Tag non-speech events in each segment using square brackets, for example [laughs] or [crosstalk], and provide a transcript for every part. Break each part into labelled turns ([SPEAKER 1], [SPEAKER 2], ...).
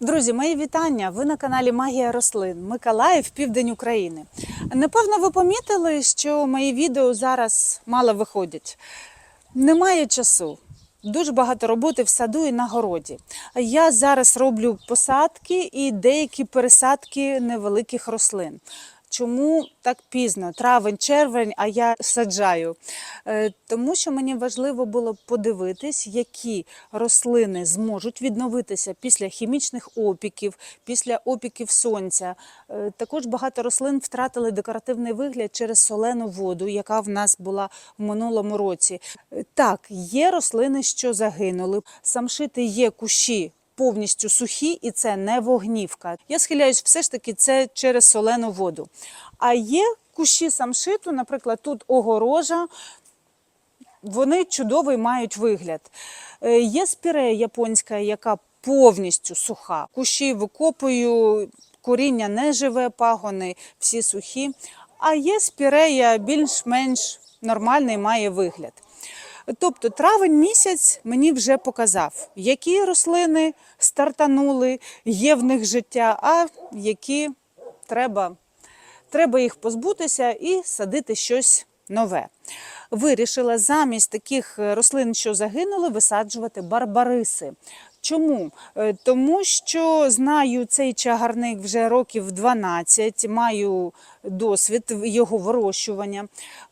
[SPEAKER 1] Друзі, мої вітання! Ви на каналі Магія рослин Миколаїв, Південь України. Напевно, ви помітили, що мої відео зараз мало виходять. Немає часу. Дуже багато роботи в саду і на городі. Я зараз роблю посадки і деякі пересадки невеликих рослин. Чому так пізно? Травень, червень, а я саджаю. Е, Тому що мені важливо було подивитись, які рослини зможуть відновитися після хімічних опіків, після опіків сонця. Е, Також багато рослин втратили декоративний вигляд через солену воду, яка в нас була в минулому році. Е, Так, є рослини, що загинули. Самшити є кущі повністю сухі, і це не вогнівка. Я схиляюсь, все ж таки це через солену воду. А є кущі самшиту, наприклад, тут огорожа. Вони чудовий мають вигляд. Е, Є спірея японська, яка повністю суха. Кущі викопую, коріння не живе, пагони всі сухі. А є спірея більш-менш нормальний має вигляд. Тобто травень місяць мені вже показав, які рослини стартанули, є в них життя, а які треба, треба їх позбутися і садити щось нове. Вирішила замість таких рослин, що загинули, висаджувати барбариси. Чому? Е, Тому що знаю цей чагарник вже років 12, маю досвід його вирощування.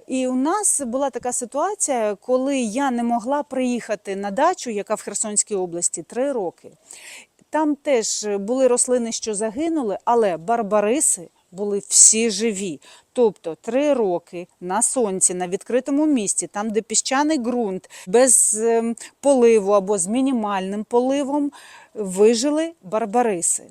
[SPEAKER 1] І у нас була така ситуація, коли я не могла приїхати на дачу, яка в Херсонській області, три роки. Там теж були рослини, що загинули, але барбариси були всі живі. Тобто три роки на сонці, на відкритому місці, там, де піщаний ґрунт, без ем, поливу або з мінімальним поливом, вижили барбариси.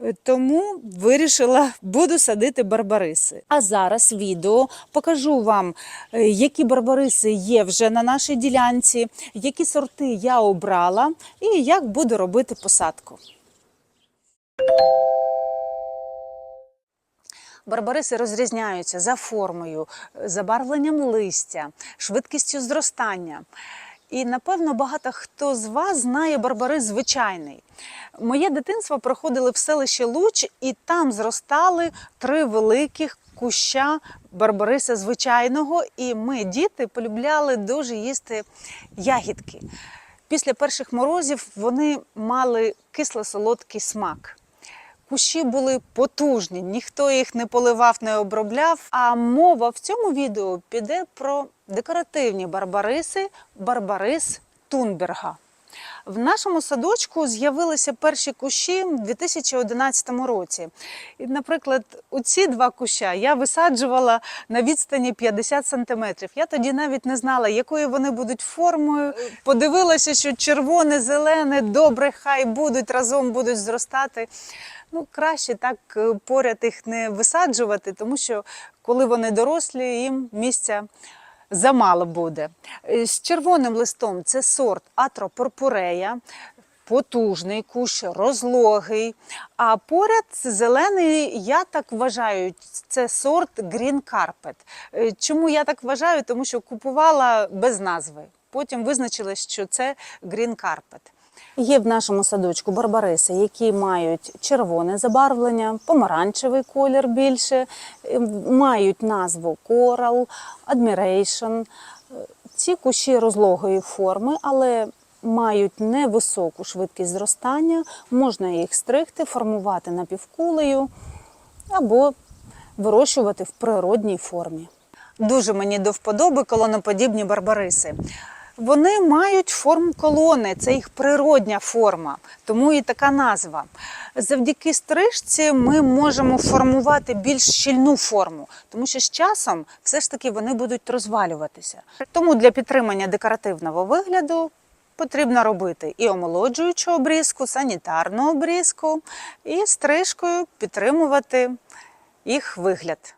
[SPEAKER 1] Е, Тому вирішила, буду садити барбариси. А зараз відео покажу вам, е, які барбариси є вже на нашій ділянці, які сорти я обрала і як буду робити посадку. Барбариси розрізняються за формою, забарвленням листя, швидкістю зростання. І напевно багато хто з вас знає барбарис звичайний. Моє дитинство проходили в селищі Луч, і там зростали три великих куща барбариса звичайного. І ми, діти, полюбляли дуже їсти ягідки. Після перших морозів вони мали кисло-солодкий смак. Кущі були потужні, ніхто їх не поливав, не обробляв. А мова в цьому відео піде про декоративні барбариси, барбарис Тунберга. В нашому садочку з'явилися перші кущі в 2011 році. І, наприклад, оці два куща я висаджувала на відстані 50 сантиметрів. Я тоді навіть не знала, якою вони будуть формою. Подивилася, що червоне, зелене, добре, хай будуть разом будуть зростати. Ну, краще так е, поряд їх не висаджувати, тому що коли вони дорослі, їм місця замало буде. Е, З червоним листом це сорт Атропурпурея. Потужний кущ, розлогий. А поряд зелений, я так вважаю, це сорт Green Carpet. Е, Чому я так вважаю? Тому що купувала без назви. Потім визначила, що це Green Carpet. Є в нашому садочку барбариси, які мають червоне забарвлення, помаранчевий колір більше, е, мають назву Coral, Admiration. Е, Ці кущі розлогої форми, але мають невисоку швидкість зростання, можна їх стригти, формувати напівкулею або вирощувати в природній формі. Дуже мені до вподоби колоноподібні барбариси. Вони мають форму колони, це їх природня форма, тому і така назва. Завдяки стрижці ми можемо формувати більш щільну форму, тому що з часом все ж таки вони будуть розвалюватися. Тому для підтримання декоративного вигляду потрібно робити і омолоджуючу обрізку, санітарну обрізку, і стрижкою підтримувати їх вигляд.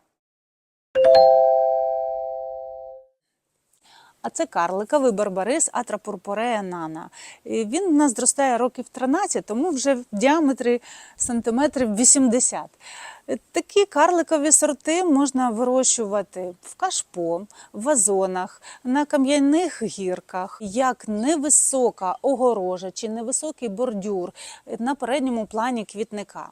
[SPEAKER 1] А це карликовий барбарис Атрапурпорея нана. Він у нас зростає років 13, тому вже в діаметрі сантиметрів 80. Е, Такі карликові сорти можна вирощувати в кашпо, в вазонах, на кам'яних гірках, як невисока огорожа чи невисокий бордюр е, на передньому плані квітника.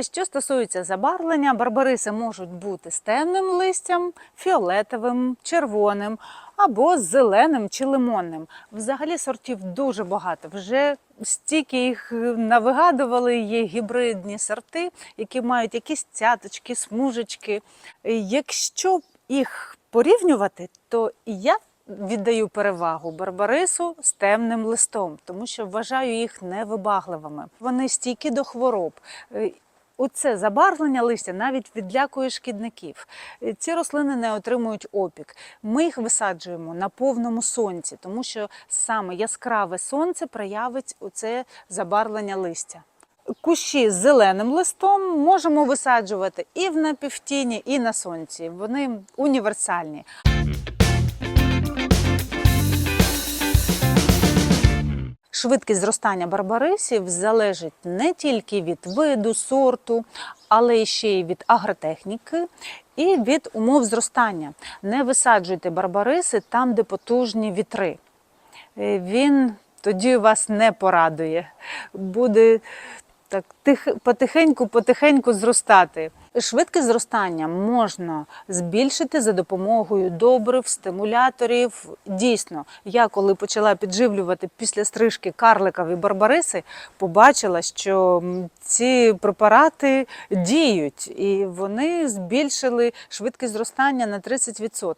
[SPEAKER 1] Що стосується забарвлення, барбариси можуть бути з темним листям, фіолетовим, червоним або зеленим чи лимонним. Взагалі сортів дуже багато. Вже стільки їх навигадували, є гібридні сорти, які мають якісь цяточки, смужечки. Якщо їх порівнювати, то я віддаю перевагу барбарису з темним листом, тому що вважаю їх невибагливими. Вони стійкі до хвороб. Оце забарвлення листя навіть відлякує шкідників. Е, Ці рослини не отримують опік. Ми їх висаджуємо на повному сонці, тому що саме яскраве сонце проявить оце забарвлення листя. Кущі з зеленим листом можемо висаджувати і в напівтіні, і на сонці. Вони універсальні. Швидкість зростання барбарисів залежить не тільки від виду, сорту, але ще й від агротехніки і від умов зростання. Не висаджуйте барбариси там, де потужні вітри. Е, Він тоді вас не порадує. Буде так потихеньку, потихеньку зростати. Швидкість зростання можна збільшити за допомогою добрив, стимуляторів. Дійсно, я коли почала підживлювати після стрижки карликові барбариси, побачила, що ці препарати діють і вони збільшили швидкість зростання на 30%.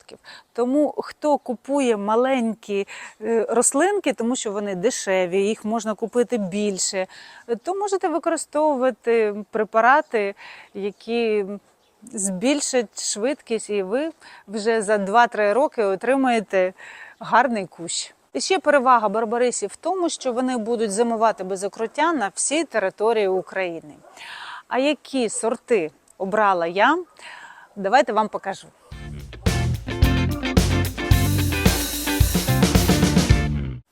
[SPEAKER 1] Тому хто купує маленькі е, рослинки, тому що вони дешеві, їх можна купити більше, то можете використовувати препарати, які збільшать швидкість, і ви вже за 2-3 роки отримаєте гарний кущ. І ще перевага барбарисів в тому, що вони будуть зимувати без окруття на всій території України. А які сорти обрала я? Давайте вам покажу.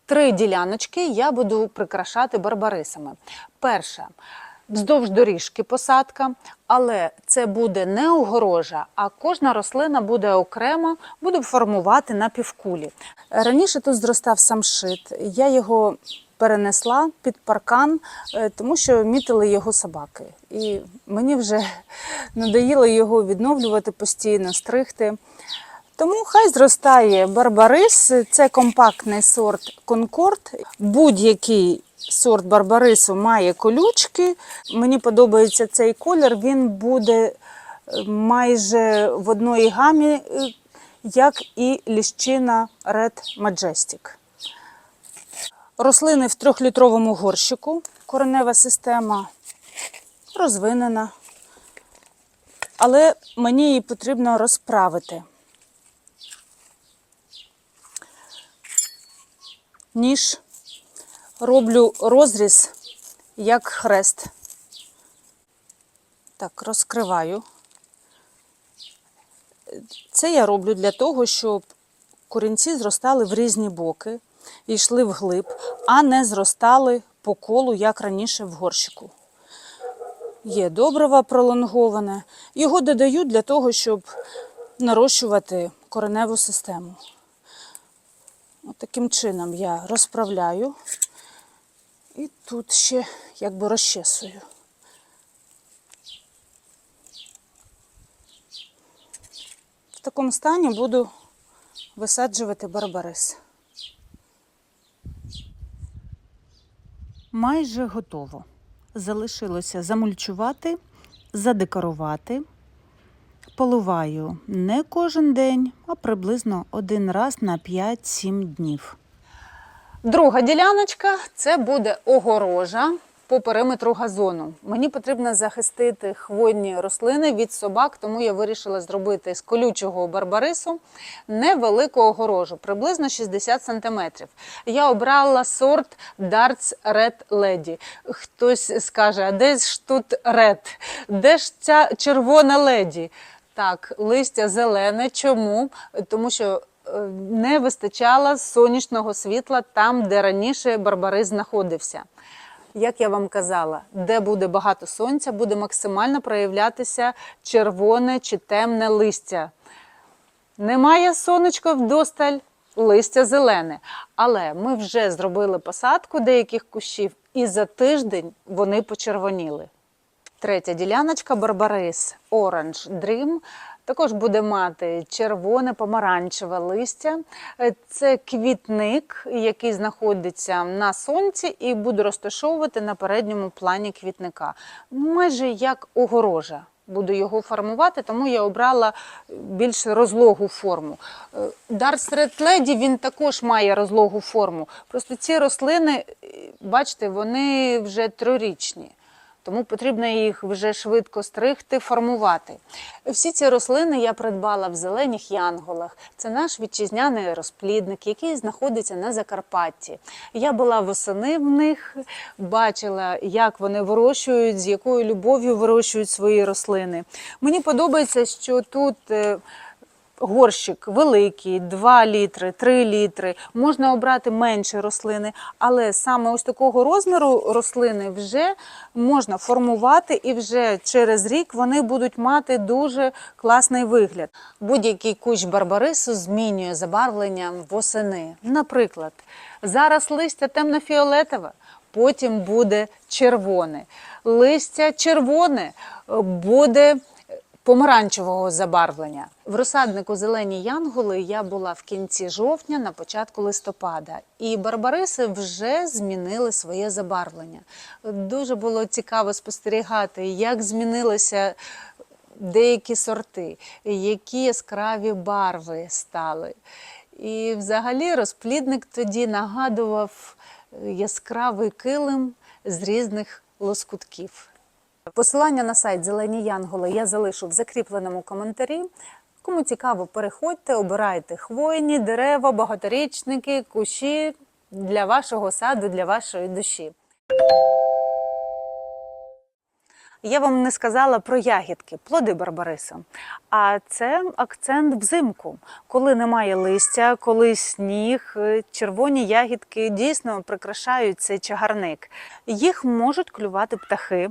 [SPEAKER 1] Три діляночки я буду прикрашати барбарисами. Перша вздовж доріжки посадка, але це буде не огорожа, а кожна рослина буде окремо, буду формувати на півкулі. Раніше тут зростав самшит, я його перенесла під паркан, е, тому що мітили його собаки. І мені вже [laughs] надоїло його відновлювати постійно, стригти. Тому хай зростає барбарис. Це компактний сорт Конкорд. Будь-який сорт барбарису має колючки. Мені подобається цей колір. Він буде е, майже в одній гамі, е, як і ліщина Red Majestic. Рослини в трьохлітровому горщику. Коренева система розвинена. Але мені її потрібно розправити. Ніж роблю розріз як хрест. Так, розкриваю. Це я роблю для того, щоб корінці зростали в різні боки і йшли вглиб, а не зростали по колу, як раніше в горщику. Є добриво пролонговане. Його додаю для того, щоб нарощувати кореневу систему. Таким чином я розправляю і тут ще якби розчесую. В такому стані буду висаджувати барбарис. Майже готово. Залишилося замульчувати, задекорувати. Поливаю не кожен день, а приблизно один раз на 5-7 днів. Друга діляночка це буде огорожа. по периметру газону. Мені потрібно захистити хвойні рослини від собак, тому я вирішила зробити з колючого барбарису невелику огорожу, приблизно 60 см. Я обрала сорт Darts Red Lady. Хтось скаже, а де ж тут Red? Де ж ця червона леді? Так, листя зелене. Чому? Тому що е, не вистачало сонячного світла там, де раніше барбарис знаходився. Як я вам казала, де буде багато сонця, буде максимально проявлятися червоне чи темне листя. Немає сонечка вдосталь, листя зелене. Але ми вже зробили посадку деяких кущів, і за тиждень вони почервоніли. Третя діляночка Барбарис Orange Dream. Також буде мати червоне помаранчеве листя. Е, Це квітник, який знаходиться на сонці, і буду розташовувати на передньому плані квітника. Майже як огорожа. Буду його формувати, тому я обрала більш розлогу форму. Е, Dark Red Lady, він також має розлогу форму. Просто ці рослини, е, бачите, вони вже трирічні тому потрібно їх вже швидко стригти, формувати. Всі ці рослини я придбала в зеленіх янголах. Це наш вітчизняний розплідник, який знаходиться на Закарпатті. Я була восени в них, бачила, як вони вирощують, з якою любов'ю вирощують свої рослини. Мені подобається, що тут. Горщик великий, 2 літри, 3 літри. Можна обрати менші рослини, але саме ось такого розміру рослини вже можна формувати, і вже через рік вони будуть мати дуже класний вигляд. Будь-який кущ барбарису змінює забарвлення восени. Наприклад, зараз листя темно-фіолетове, потім буде червоне. Листя червоне е, буде помаранчевого забарвлення. В розсаднику зелені янголи я була в кінці жовтня, на початку листопада, і барбариси вже змінили своє забарвлення. Дуже було цікаво спостерігати, як змінилися деякі сорти, які яскраві барви стали. І взагалі розплідник тоді нагадував яскравий килим з різних лоскутків. Посилання на сайт Зелені Янголи я залишу в закріпленому коментарі. Кому цікаво, переходьте, обирайте хвойні, дерева, багаторічники, кущі для вашого саду, для вашої душі. Я вам не сказала про ягідки, плоди барбарису. А це акцент взимку, коли немає листя, коли сніг, е, червоні ягідки дійсно прикрашають цей чагарник. Їх можуть клювати птахи.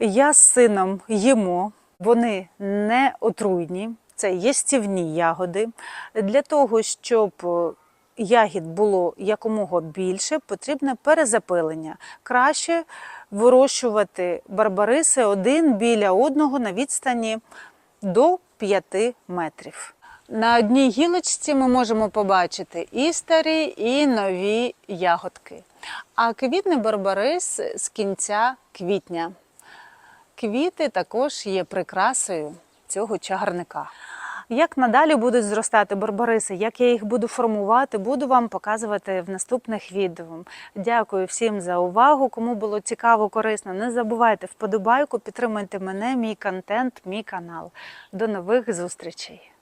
[SPEAKER 1] Я з сином їмо, вони не отруйні, це єстівні ягоди. Для того, щоб е, ягід було якомога більше, потрібне перезапилення. Краще вирощувати барбариси один біля одного на відстані до 5 метрів. На одній гілочці ми можемо побачити і старі, і нові ягодки. А квітне барбарис з кінця квітня. Квіти також є прикрасою цього чагарника. Як надалі будуть зростати барбариси, як я їх буду формувати, буду вам показувати в наступних відео. Дякую всім за увагу. Кому було цікаво, корисно, не забувайте вподобайку, підтримайте мене, мій контент, мій канал. До нових зустрічей!